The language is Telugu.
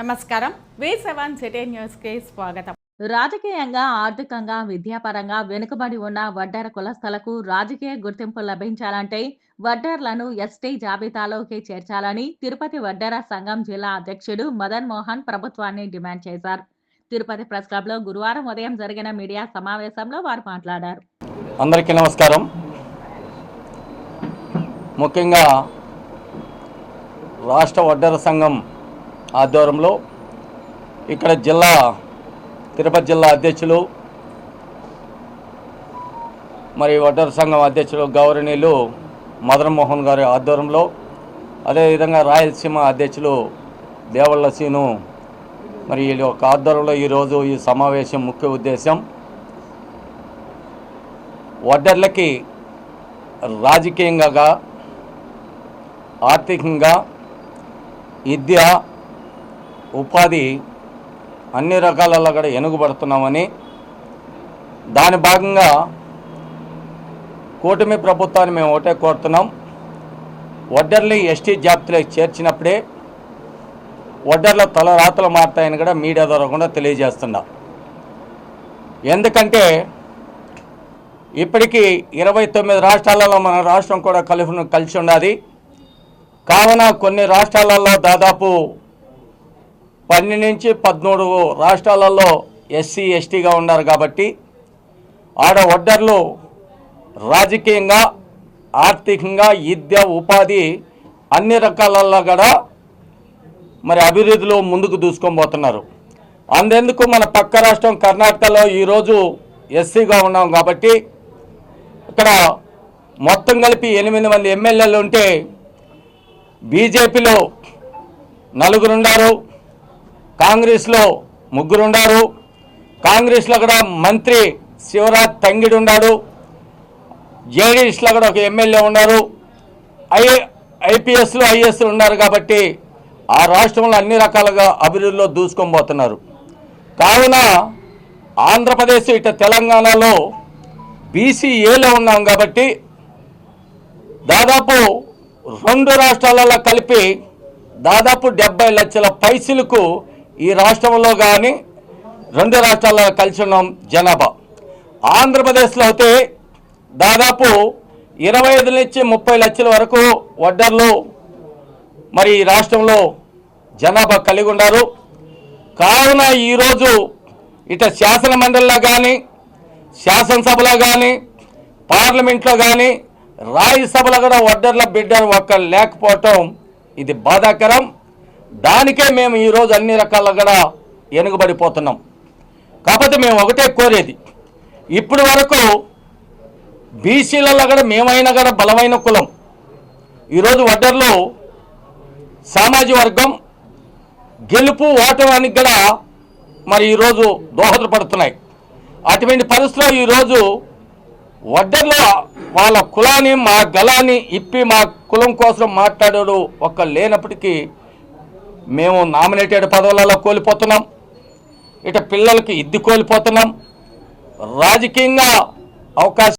నమస్కారం. వి సెవెన్ సిటీ న్యూస్కి స్వాగతం. రాజకీయంగా ఆర్థికంగా విద్యాపరంగా వెనుకబడి ఉన్న వడ్డెర కులస్థలకు రాజకీయ గుర్తింపు లభించాలంటే వడ్డెర్లను ఎస్టీ జాబితాలోకి చేర్చాలని తిరుపతి వడ్డెర సంఘం జిల్లా అధ్యక్షుడు మదన్ మోహన్ ప్రభుత్వాన్ని డిమాండ్ చేశారు. తిరుపతి ప్రెస్ క్లబ్లో గురువారం ఉదయం జరిగిన మీడియా సమావేశంలో వారు మాట్లాడారు. అందరికీ నమస్కారం. ముఖ్యంగా రాష్ట్ర వడ్డెర సంఘం ఆధ్వర్యంలో ఇక్కడ జిల్లా తిరుపతి జిల్లా అధ్యక్షులు మరి వడ్డర సంఘం అధ్యక్షులు గౌరవనీయులు మదన్మోహన్ గారి ఆధ్వర్యంలో అదేవిధంగా రాయలసీమ అధ్యక్షులు దేవళ్ళ సీను. మరి వీళ్ళ యొక్క ఆధ్వర్యంలో ఈరోజు ఈ సమావేశం ముఖ్య ఉద్దేశం వడ్డర్లకి రాజకీయంగా ఆర్థికంగా విద్య ఉపాధి అన్ని రకాలలో కూడా ఎనుగుబడుతున్నామని దాని భాగంగా కూటమి ప్రభుత్వాన్ని మేము ఒకటే కోరుతున్నాం. వడ్డర్ని ఎస్టీ జాబితాలోకి చేర్చినప్పుడే వడ్డర్ల తలరాతలు మారుతాయని కూడా మీడియా ద్వారా కూడా తెలియజేస్తున్నా. ఎందుకంటే ఇప్పటికీ ఇరవై తొమ్మిది రాష్ట్రాలలో మన రాష్ట్రం కూడా కలిసి కలిసి ఉన్నది కావున కొన్ని రాష్ట్రాలలో దాదాపు పన్నెండు నుంచి పద్మూడు రాష్ట్రాలలో ఎస్సీ ఎస్టీగా ఉన్నారు కాబట్టి ఆడ ఒడ్డర్లు రాజకీయంగా ఆర్థికంగా విద్య ఉపాధి అన్ని రకాలలో కూడా మరి అభివృద్ధిలో ముందుకు దూసుకొని అందెందుకు మన పక్క రాష్ట్రం కర్ణాటకలో ఈరోజు ఎస్సీగా ఉన్నాం కాబట్టి ఇక్కడ మొత్తం కలిపి ఎనిమిది మంది ఎమ్మెల్యేలు ఉంటే బీజేపీలో నలుగురు ఉన్నారు. కాంగ్రెస్లో ముగ్గురు ఉన్నారు కాంగ్రెస్లో కూడా మంత్రి శివరాజ్ తంగిడు ఉన్నాడు జేడీఎస్లో కూడా ఒక ఎమ్మెల్యే ఉన్నారు. ఐ ఐపీఎస్లు ఐఎస్లు ఉన్నారు కాబట్టి ఆ రాష్ట్రంలో అన్ని రకాలుగా అభివృద్ధిలో దూసుకొని పోతున్నారు. కావున ఆంధ్రప్రదేశ్ ఇట తెలంగాణలో బీసీఏలో ఉన్నాం కాబట్టి దాదాపు రెండు రాష్ట్రాలలో కలిపి దాదాపు డెబ్బై లక్షల పైసలకు ఈ రాష్ట్రంలో కానీ రెండు రాష్ట్రాల్లో కలిసి ఉన్నాం జనాభా. ఆంధ్రప్రదేశ్లో అయితే దాదాపు ఇరవై ఐదు నుంచి ముప్పై లక్షల వరకు వడ్డర్లు మరి ఈ రాష్ట్రంలో జనాభా కలిగి ఉన్నారు. కావున ఈరోజు ఇట శాసన మండలిలో కానీ శాసనసభలో కానీ పార్లమెంట్లో కానీ రాజ్యసభలో కూడా వడ్డర్ల బిడ్డలు ఒక్క లేకపోవటం ఇది బాధాకరం. దానికే మేము ఈరోజు అన్ని రకాల కూడా వెనుకబడిపోతున్నాం కాకపోతే మేము ఒకటే కోరేది. ఇప్పటి వరకు బీసీలలో కూడా మేమైనా కూడా బలమైన కులం. ఈరోజు వడ్డర్లో సామాజిక వర్గం గెలుపు ఓటమానికి కూడా మరి ఈరోజు దోహదపడుతున్నాయి. అటువంటి పరిస్థితిలో ఈరోజు వడ్డర్లో వాళ్ళ కులాన్ని మా గలాన్ని ఇప్పి మా కులం కోసం మాట్లాడాడు ఒక్క లేనప్పటికీ మేము నామినేటెడ్ పదవులలో కోల్పోతున్నాం. ఇట పిల్లలకి ఇద్ది కోల్పోతున్నాం. రాజకీయంగా అవకాశం